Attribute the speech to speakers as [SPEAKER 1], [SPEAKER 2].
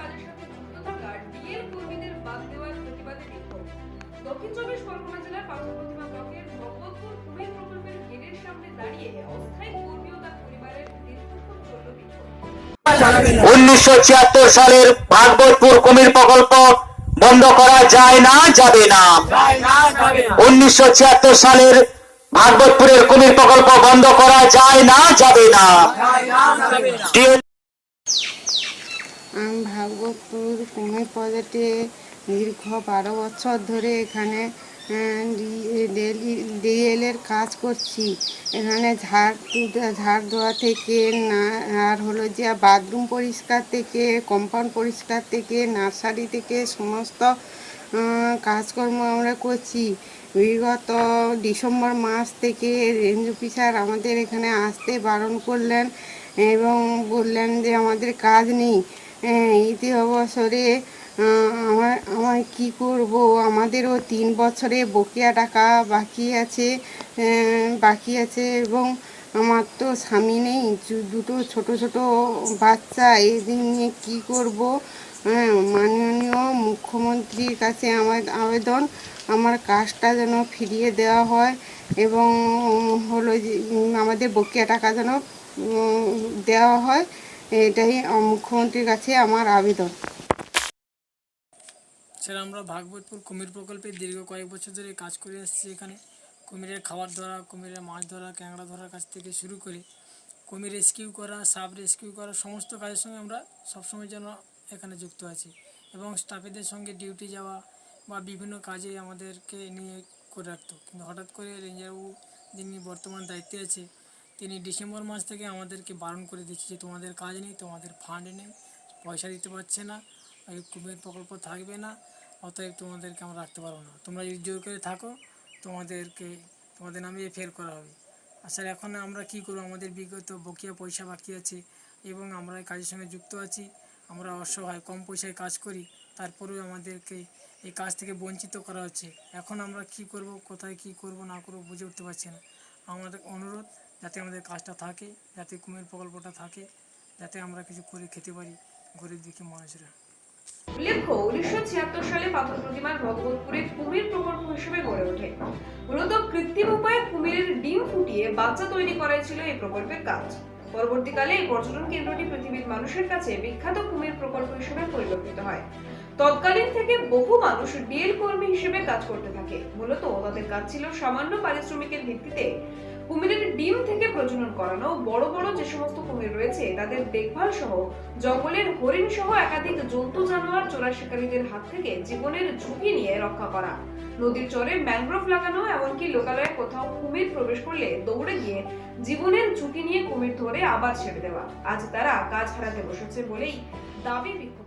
[SPEAKER 1] কাজের সাথে যুক্ত থাকা ডিএল কর্মীদের বাদ দেওয়ার প্রতিবাদে বিক্ষোভ। দক্ষিণ চব্বিশ পরগনা জেলার পাথর প্রতিমা ব্লকের ভগবতপুর কুমির প্রকল্পের গেটের সামনে দাঁড়িয়ে অস্থায়ী কর্মী ও তার পরিবারের দীর্ঘক্ষণ চলল বিক্ষোভ।
[SPEAKER 2] উনিশশো ছিয়াত্তর সালের ভাগবতপুর কুমির প্রকল্প বন্ধ করা যায় না যাবে না। উনিশশো ছিয়াত্তর সালের ভাগবতপুরের কুমির প্রকল্প বন্ধ করা যায় না যাবে না।
[SPEAKER 3] আমি ভাগবতপুর কুমির প্রজেক্টে দীর্ঘ বারো বছর ধরে এখানে ডিএলের কাজ করছি। এখানে ঝাড় ঝাড় দেওয়া থেকে না, আর হলো যে বাথরুম পরিষ্কার থেকে, কম্পাউন্ড পরিষ্কার থেকে, নার্সারি থেকে সমস্ত কাজকর্ম আমরা করছি। বিগত ডিসেম্বর মাস থেকে রেঞ্জ অফিসার আমাদের এখানে আসতে বারণ করলেন এবং বললেন যে আমাদের কাজ নেই। ইতি অবসরে আমার আমার কি করব? আমাদেরও তিন বছরে বকেয়া টাকা বাকি আছে বাকি আছে এবং আমার তো স্বামী নেই দুটো ছোট ছোট বাচ্চা এদের নিয়ে কী করব? হ্যাঁ মাননীয় মুখ্যমন্ত্রীর কাছে আমার আবেদন, আমার কাজটা যেন ফিরিয়ে দেওয়া হয় এবং হলো যে আমাদের বকেয়া টাকা যেন দেওয়া হয়। এটাই মুখ্যমন্ত্রীর কাছে আমার আবেদন।
[SPEAKER 4] স্যার, আমরা ভাগবতপুর কুমির প্রকল্পে দীর্ঘ কয়েক বছর ধরে কাজ করে আসছি এখানে। কুমিরের খাবার ধরা, কুমিরের মাছ ধরা, ক্যাংড়া ধরার কাছ থেকে শুরু করে কুমির রেস্কিউ করা সাব রেস্কিউ করা, সমস্ত কাজের সঙ্গে আমরা সবসময় যেন এখানে যুক্ত আছি। এবং স্টাফেদের সঙ্গে ডিউটি যাওয়া বা বিভিন্ন কাজে আমাদেরকে নিয়ে করে রাখতো। কিন্তু হঠাৎ করে রেঞ্জারবাবু যিনি বর্তমান দায়িত্বে আছে তিনি ডিসেম্বর মাস থেকে আমাদেরকে বারণ করে দিচ্ছে যে তোমাদের কাজ নেই, তোমাদের ফান্ড নেই, পয়সা দিতে পারছে না এই কুমির প্রকল্প থাকবে না, অতএব তোমাদেরকে আমরা রাখতে পারব না। তোমরা যদি জোর করে থাকো, তোমাদেরকে, তোমাদের নামে ফের করা হবে। আর এখন আমরা কী করব? আমাদের বিগত বকেয়া পয়সা বাকি আছে এবং আমরা কাজের সঙ্গে যুক্ত আছি। আমরা অসহায়, কম পয়সায় কাজ করি, তারপরেও আমাদেরকে এই কাজ থেকে বঞ্চিত করা হচ্ছে। এখন আমরা কি করব? কোথায় কি করব? না করব, বুঝে উঠতে পারছি না। আমাদের অনুরোধ, যাতে আমাদের কাজটা থাকে, যাতে কুমির প্রকল্পটা থাকে, যাতে আমরা কিছু করে খেতে পারি গরিব দুঃখী মানুষরা।
[SPEAKER 1] উল্লেখ্য, উনিশশো ছিয়াত্তর সালে পাথর প্রতিমার ভগবতপুরে কুমির প্রকল্প হিসেবে গড়ে ওঠে। মূলত কৃত্রিম উপায়ে কুমিরের ডিম ফুটিয়ে বাচ্চা তৈরি করাই ছিল এই প্রকল্পের কাজ। পরবর্তীকালে এই পর্যটন কেন্দ্রটি পৃথিবীর মানুষের কাছে বিখ্যাত কুমির প্রকল্প হিসেবে পরিলক্ষিত হয়। তৎকালীন থেকে বহু মানুষ ডিএল কর্মী হিসেবে কাজ করতে থাকে। মূলত তাদের কাজ ছিল সামান্য পারিশ্রমিকের ভিত্তিতে প্রজনন করানো, বড় বড় যে সমস্ত কুমির রয়েছে, তাদের দেখভাল সহ জঙ্গলের হরিণ সহ একাধিক জন্তু, জানোয়ার চোরা শিকারীদের হাত থেকে জীবনের ঝুঁকি নিয়ে রক্ষা করা। নদীর চরে ম্যানগ্রোভ লাগানো, এমনকি লোকালয়ে কোথাও কুমির প্রবেশ করলে দৌড়ে গিয়ে জীবনের ঝুঁকি নিয়ে কুমির ধরে আবার ছেড়ে দেওয়া। আজ তারা কাজ হারাতে বসেছে বলেই দাবি বিক্ষোভ